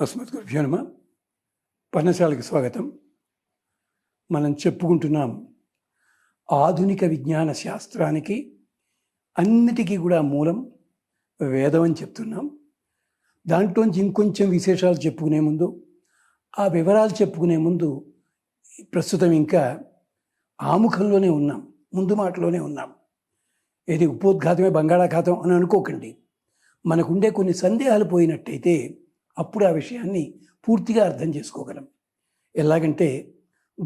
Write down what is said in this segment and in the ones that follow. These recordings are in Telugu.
అస్మత్ గురుభ్యోనమ పర్ణశాలకి స్వాగతం. మనం చెప్పుకుంటున్నాం ఆధునిక విజ్ఞాన శాస్త్రానికి అన్నిటికీ కూడా మూలం వేదం అని చెప్తున్నాం. దాంట్లోంచి ఇంకొంచెం విశేషాలు చెప్పుకునే ముందు ఆ వివరాలు చెప్పుకునే ముందు ప్రస్తుతం ఇంకా ఆముఖంలోనే ఉన్నాం ముందు మాటలోనే ఉన్నాం. ఇది ఉపోద్ఘాతమే బంగాళాఖాతం అని అనుకోకండి. మనకుండే కొన్ని సందేహాలు పోయినట్టయితే అప్పుడు ఆ విషయాన్ని పూర్తిగా అర్థం చేసుకోగలం. ఎలాగంటే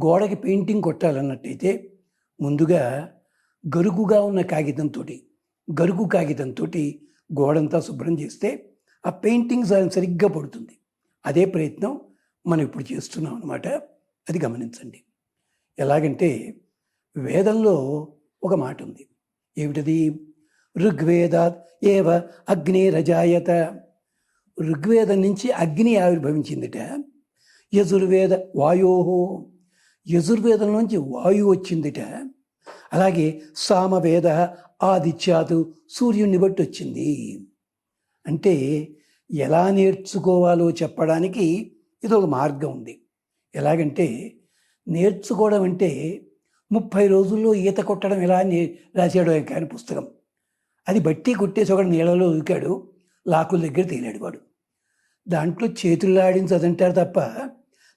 గోడకి పెయింటింగ్ కొట్టాలన్నట్టయితే ముందుగా గరుకుగా ఉన్న కాగితంతో గరుకు కాగితంతో గోడంతా శుభ్రం చేస్తే ఆ పెయింటింగ్ స- సరిగ్గా పడుతుంది. అదే ప్రయత్నం మనం ఇప్పుడు చేస్తున్నాం అనమాట అది గమనించండి. ఎలాగంటే వేదంలో ఒక మాట ఉంది. ఏమిటది? ఋగ్వేదాత్ ఏవ అగ్నేరజాయత ఋగ్వేదం నుంచి అగ్ని ఆవిర్భవించిందిట. యజుర్వేద వాయోహో యజుర్వేదం నుంచి వాయువు వచ్చిందిట. అలాగే సామవేద ఆదిత్యాదు సూర్యుడిని బట్టి వచ్చింది. అంటే ఎలా నేర్చుకోవాలో చెప్పడానికి ఇది ఒక మార్గం ఉంది. ఎలాగంటే నేర్చుకోవడం అంటే ముప్పై రోజుల్లో ఈత కొట్టడం ఎలా నే రాశాడో కానీ పుస్తకం. అది బట్టి కొట్టేసి ఒకడు నీళ్ళలో దూకాడు లాకుల దగ్గర తేలాడు వాడు. దాంట్లో చేతులు ఆడించి అదంటారు తప్ప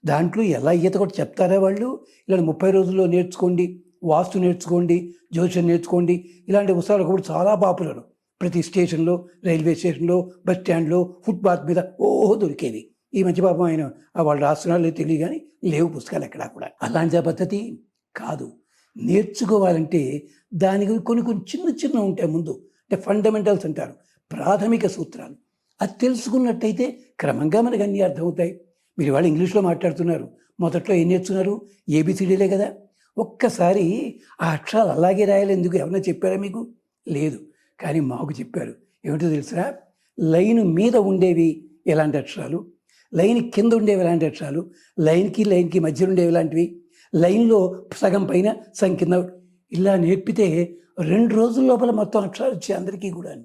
దాంట్లో ఎలా ఈత కూడా చెప్తారా వాళ్ళు? ఇలా ముప్పై రోజుల్లో నేర్చుకోండి వాస్తు నేర్చుకోండి జ్యోతిషం నేర్చుకోండి ఇలాంటి ఉత్సవాలు కూడా చాలా పాపులర్. ప్రతి స్టేషన్లో రైల్వే స్టేషన్లో బస్ స్టాండ్లో ఫుట్పాత్ మీద ఓహో దొరికేవి. ఈ మధ్య పాపం ఆయన ఆ వాళ్ళు రాస్తున్నారో తెలియదు కానీ లేవు పుస్తకాలు ఎక్కడా కూడా. అలాంటి పద్ధతి కాదు. నేర్చుకోవాలంటే దానికి కొన్ని కొన్ని చిన్న చిన్న ఉంటాయి ముందు. అంటే ఫండమెంటల్స్ అంటారు. ప్రాథమిక సూత్రాలు. అది తెలుసుకున్నట్టయితే క్రమంగా మనకు అన్నీ అర్థమవుతాయి. మీరు వాళ్ళు ఇంగ్లీష్లో మాట్లాడుతున్నారు. మొదట్లో ఏం నేర్చుకున్నారు ఏబిసిడీలే కదా. ఒక్కసారి ఆ అక్షరాలు అలాగే రాయాలి ఎందుకు? ఎవరైనా చెప్పారా మీకు? లేదు. కానీ మాకు చెప్పారు. ఏమిటో తెలుసా? లైన్ మీద ఉండేవి ఎలాంటి అక్షరాలు? లైన్ కింద ఉండేవి ఎలాంటి అక్షరాలు? లైన్కి లైన్కి మధ్య ఉండేవి ఎలాంటివి? లైన్లో సగం పైన సగం కింద ఇలా నేర్పితే రెండు రోజుల లోపల మొత్తం అక్షరాలు వచ్చాయి అందరికీ కూడా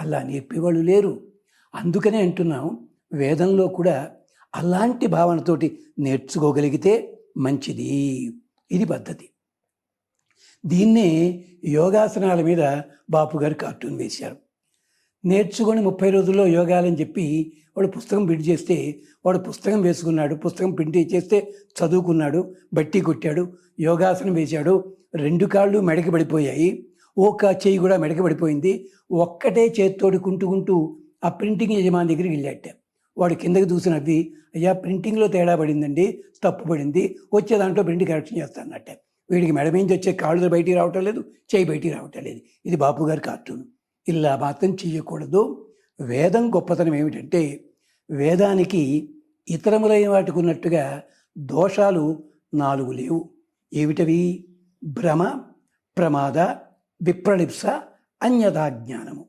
అలా నేర్పేవాళ్ళు లేరు. అందుకనే అంటున్నాం వేదంలో కూడా అలాంటి భావనతోటి నేర్చుకోగలిగితే మంచిది. ఇది పద్ధతి. దీన్నే యోగాసనాల మీద బాపు గారు కార్టూన్ వేశారు. నేర్చుకొని ముప్పై రోజుల్లో యోగాలని చెప్పి వాడు పుస్తకం ప్రింట్ చేస్తే వాడు పుస్తకం వేసుకున్నాడు పుస్తకం ప్రింట్ చేస్తే చదువుకున్నాడు బట్టి కొట్టాడు యోగాసనం వేశాడు రెండు కాళ్ళు మెడకి పడిపోయాయి ఒక చేయి కూడా మెడకి పడిపోయింది ఒక్కటే చేత్తోటి కుంటుకుంటూ ఆ ప్రింటింగ్ యజమాని దగ్గరికి వెళ్ళాట వాడు కిందకి చూసి నవ్వి అయ్యా ప్రింటింగ్లో తేడా పడిందండి తప్పు పడింది వచ్చే దాంట్లో ప్రింట్ కరెక్షన్ చేస్తానట్ట వీడికి మెడ మీద వచ్చే కాళ్ళు బయటికి రావటం లేదు చేయి బయటికి రావటం లేదు. ఇది బాపు గారి కార్టూన్. ఇలా మాత్రం చేయకూడదు. వేదం గొప్పతనం ఏమిటంటే వేదానికి ఇతరములైన వాటికి ఉన్నట్టుగా దోషాలు నాలుగు లేవు. ఏమిటవి? భ్రమ ప్రమాద విప్రలిప్స అన్యథా జ్ఞానము.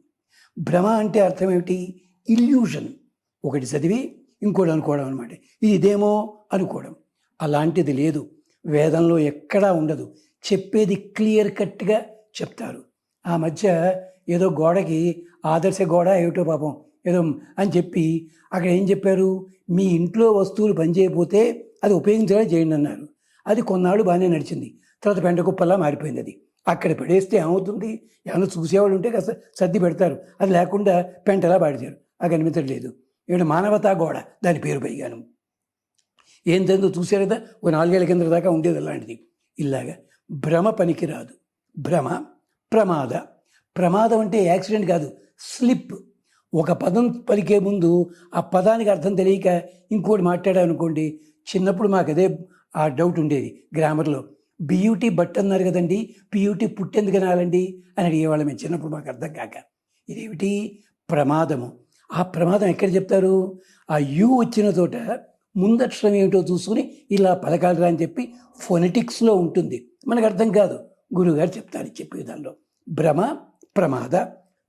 భ్రమ అంటే అర్థం ఏమిటి? ఇల్యూషన్ ఒకటి చదివి ఇంకోటి అనుకోవడం అనమాట ఇది ఇదేమో అనుకోవడం. అలాంటిది లేదు. వేదంలో ఎక్కడా ఉండదు. చెప్పేది క్లియర్ కట్గా చెప్తారు. ఆ మధ్య ఏదో గోడకి ఆదర్శ గోడ ఏమిటో పాపం ఏదో అని చెప్పి అక్కడ ఏం చెప్పారు? మీ ఇంట్లో వస్తువులు పనిచేయకపోతే అది ఉపయోగించడం చేయండి అన్నారు. అది కొన్నాళ్ళు బాగానే నడిచింది. తర్వాత పెంట కుప్పలా మారిపోయింది అది. అక్కడ పడేస్తే ఏమవుతుంది? ఏమైనా చూసేవాళ్ళు ఉంటే కాస్త సర్ది పెడతారు. అది లేకుండా పెంటలా పాడిచారు అది కనిపించట్లేదు ఇక్కడ మానవతా గోడ దాని పేరు పైగాను. ఏం తెలియదో చూశారు కదా? ఒక నాలుగేళ్ళ కింద దాకా ఉండేది అలాంటిది. ఇలాగా భ్రమ పనికి రాదు భ్రమ ప్రమాద. ప్రమాదం అంటే యాక్సిడెంట్ కాదు స్లిప్. ఒక పదం పలికే ముందు ఆ పదానికి అర్థం తెలియక ఇంకోటి మాట్లాడామనుకోండి చిన్నప్పుడు మాకు అదే ఆ డౌట్ ఉండేది గ్రామర్లో. బియూటీ బట్ అన్నారు కదండి. పియూటీ పుట్టెందుకు అనాలండి? అని అడిగేవాళ్ళం మేము చిన్నప్పుడు మాకు అర్థం కాక. ఇదేమిటి? ప్రమాదము. ఆ ప్రమాదం ఎక్కడ చెప్తారు? ఆ యు వచ్చిన చోట ముందక్షరం ఏమిటో చూసుకుని ఇలా పలకాలరా అని చెప్పి ఫొనెటిక్స్లో ఉంటుంది. మనకు అర్థం కాదు. గురువుగారు చెప్తారు చెప్పే దానిలో భ్రమ ప్రమాద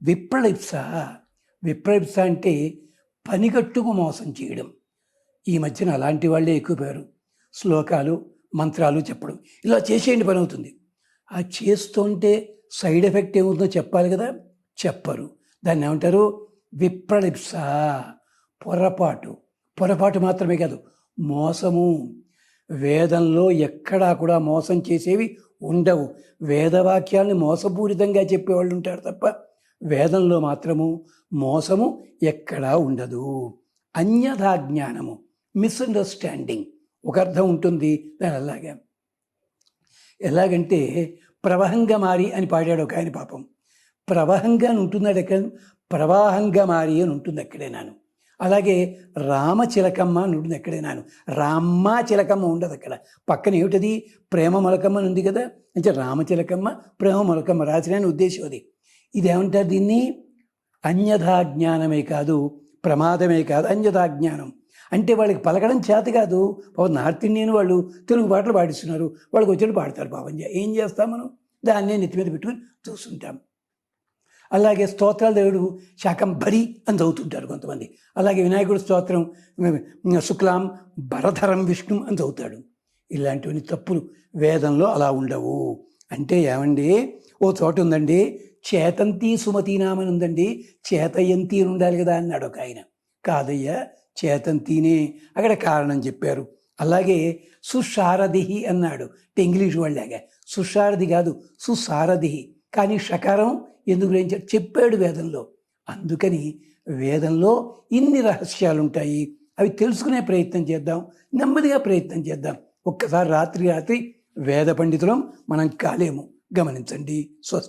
విప్రలిప్స. విప్రలిప్స అంటే పనిగట్టుకు మోసం చేయడం. ఈ మధ్యన అలాంటి వాళ్ళే ఎక్కువ పేరు శ్లోకాలు మంత్రాలు చెప్పడం. ఇలా చేసేయండి పని అవుతుంది. ఆ చేస్తుంటే సైడ్ ఎఫెక్ట్ ఏముందో చెప్పాలి కదా? చెప్పరు. దాన్ని ఏమంటారు? విప్రలిప్స పొరపాటు. పొరపాటు మాత్రమే కాదు మోసము. వేదంలో ఎక్కడా కూడా మోసం చేసేవి ఉండవు. వేదవాక్యాల్ని మోసపూరితంగా చెప్పేవాళ్ళు ఉంటారు తప్ప వేదంలో మాత్రము మోసము ఎక్కడా ఉండదు. అన్యథా జ్ఞానము మిస్అండర్స్టాండింగ్ ఒక అర్థం ఉంటుంది దాని అలాగే. ఎలాగంటే ప్రవహంగా మారి అని పాడాడు ఒక ఆయన పాపం. ప్రవహంగా అని ఉంటున్నాడు ఎక్కడ? ప్రవాహంగా మారి అని ఉంటుంది ఎక్కడైనాను. అలాగే రామచిలకమ్మ అని ఉంటుంది ఎక్కడైనాను. రామ్మ చిలకమ్మ ఉండదు అక్కడ. పక్కన ఏమిటది? ప్రేమ మొలకమ్మ అని ఉంది కదా? అంటే రామచిలకమ్మ ప్రేమ మొలకమ్మ రాసిన ఉద్దేశం అది. ఇదేమంటారు దీన్ని? అన్యథా జ్ఞానమే కాదు ప్రమాదమే కాదు అన్యథా జ్ఞానం అంటే వాళ్ళకి పలకడం చేత కాదు. పాపం నార్త్ ఇండియన్ వాళ్ళు తెలుగు పాటలు పాడిస్తున్నారు. వాళ్ళకి వచ్చేట్టు పాడతారు పాపం. ఏం చేస్తాం మనం? దాన్నే నెత్తి మీద పెట్టుకుని చూస్తుంటాం. అలాగే స్తోత్రాల దేవుడు శాకంభరి అని చదువుతుంటారు కొంతమంది. అలాగే వినాయకుడు స్తోత్రం శుక్లాం భరధరం విష్ణు అని చదువుతాడు. ఇలాంటివన్నీ తప్పులు వేదంలో అలా ఉండవు. అంటే ఏమండి? ఓ చోట ఉందండి చేతంతి సుమతి నామని ఉందండి చేతయంతి అని ఉండాలి కదా అన్నాడు ఒక ఆయన. కాదయ్యా తినే అక్కడ కారణం చెప్పారు. అలాగే సుశారథి అన్నాడు. అంటే ఇంగ్లీష్ వాళ్ళగా సుశారథి కాదు సుసారథి కానీ షకారం ఎందుకు ఏం చెప్పాడు వేదంలో. అందుకని వేదంలో ఇన్ని రహస్యాలు ఉంటాయి అవి తెలుసుకునే ప్రయత్నం చేద్దాం నెమ్మదిగా ప్రయత్నం చేద్దాం. ఒక్కసారి రాత్రి రాత్రి వేద పండితులం మనం కాలేము. గమనించండి. స్వస్తి